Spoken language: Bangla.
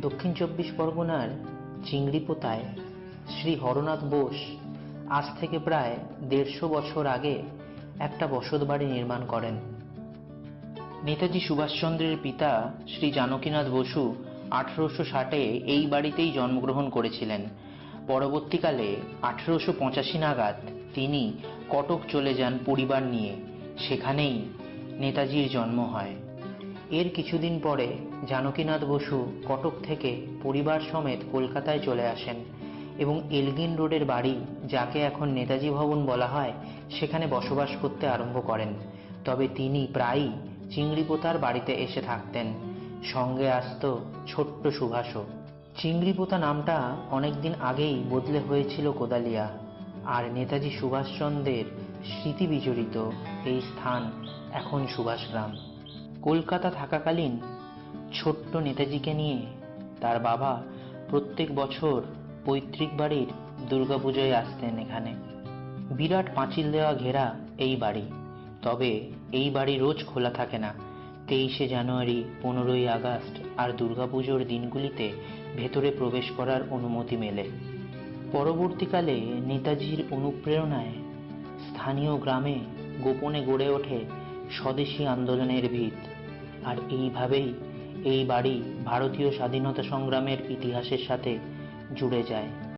দক্ষিণ চব্বিশ পরগনার চিংড়িপোতায় শ্রী হরনাথ বোস আজ থেকে প্রায় দেড়শো বছর আগে একটা বসত বাড়ি নির্মাণ করেন। নেতাজি সুভাষচন্দ্রের পিতা শ্রী জানকীনাথ বসু আঠেরোশো ষাটে এই বাড়িতেই জন্মগ্রহণ করেছিলেন। পরবর্তীকালে আঠেরোশো পঁচাশি নাগাদ তিনি কটক চলে যান পরিবার নিয়ে। সেখানেই নেতাজির জন্ম হয়। এর কিছুদিন পরে জানকীনাথ বসু কটক থেকে পরিবার সমেত কলকাতায় চলে আসেন এবং এলগিন রোডের বাড়ি, যাকে এখন নেতাজি ভবন বলা হয়, সেখানে বসবাস করতে আরম্ভ করেন। তবে তিনি প্রায়ই চিংড়িপোতার বাড়িতে এসে থাকতেন। সঙ্গে আসত ছোট্ট সুভাষও। চিংড়িপোতা নামটা অনেকদিন আগেই বদলে হয়েছিল কোদালিয়া। আর নেতাজি সুভাষচন্দ্রের স্মৃতি বিজড়িত এই স্থান এখন সুভাষগ্রাম। কলকাতা থাকাকালীন ছোট্ট নেতাজিকে নিয়ে তার বাবা প্রত্যেক বছর পৈতৃক বাড়ির দুর্গাপুজোয় আসতেন এখানে। বিরাট পাঁচিল দেওয়া ঘেরা এই বাড়ি। তবে এই বাড়ি রোজ খোলা থাকে না। তেইশে জানুয়ারি, পনেরোই আগস্ট আর দুর্গাপুজোর দিনগুলিতে ভেতরে প্রবেশ করার অনুমতি মেলে। পরবর্তীকালে নেতাজির অনুপ্রেরণায় স্থানীয় গ্রামে গোপনে গড়ে ওঠে স্বদেশী আন্দোলনের ভিত। আর এইভাবেই এই বাড়ি ভারতীয় স্বাধীনতা সংগ্রামের ইতিহাসের সাথে জুড়ে যায়।